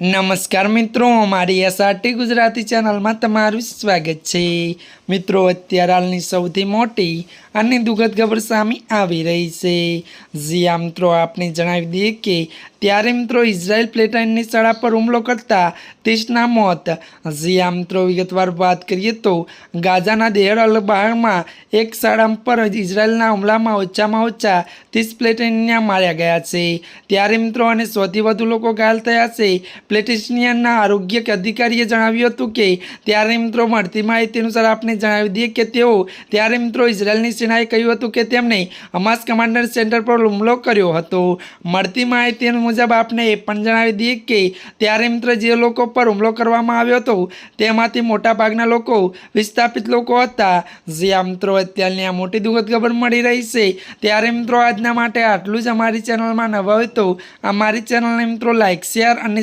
નમસ્કાર મિત્રો, મારી એસઆરટી ગુજરાતી ચેનલમાં તમારું સ્વાગત છે. મિત્રો, અત્યારે હાલની સૌથી મોટી અને દુઃખદ ખબર સામે આવી રહી છે. જ્યાં મિત્રો, આપને જણાવી દઈએ કે ત્યારે મિત્રો ઇઝરાયલ પ્લેટાઇનની શાળા પર હુમલો કરતા ત્રીસના મોત. જ્યાં મિત્રો, વિગતવાર વાત કરીએ તો ગાઝાના દેહર અલ બહારમાં એક શાળા પર ઇઝરાયલના હુમલામાં ઓછામાં ઓછા ત્રીસ પ્લેટાઇનના માર્યા ગયા છે. ત્યારે મિત્રો, અને સૌથી વધુ લોકો ઘાયલ થયા છે પ્લેટિશનિયનના આરોગ્ય અધિકારીએ જણાવ્યું હતું કે, ત્યારે મિત્રો મળતી માહિતી અનુસાર આપણે જણાવી દઈએ કે તેઓ, ત્યારે મિત્રો ઇઝરાયલની સેનાએ કહ્યું હતું કે તેમણે હમાસ કમાન્ડર સેન્ટર પર હુમલો કર્યો હતો. મળતી માહિતી મુજબ આપણે એ પણ જણાવી દઈએ કે, ત્યારે મિત્રો જે લોકો પર હુમલો કરવામાં આવ્યો હતો, તેમાંથી મોટાભાગના લોકો વિસ્થાપિત લોકો હતા. જે આ મિત્રો અત્યારની આ મોટી દુઃખદ ખબર મળી રહી છે, ત્યારે મિત્રો આજના માટે આટલું જ અમારી ચેનલમાં નવા હોય તો અમારી ચેનલને મિત્રો લાઇક શેર અને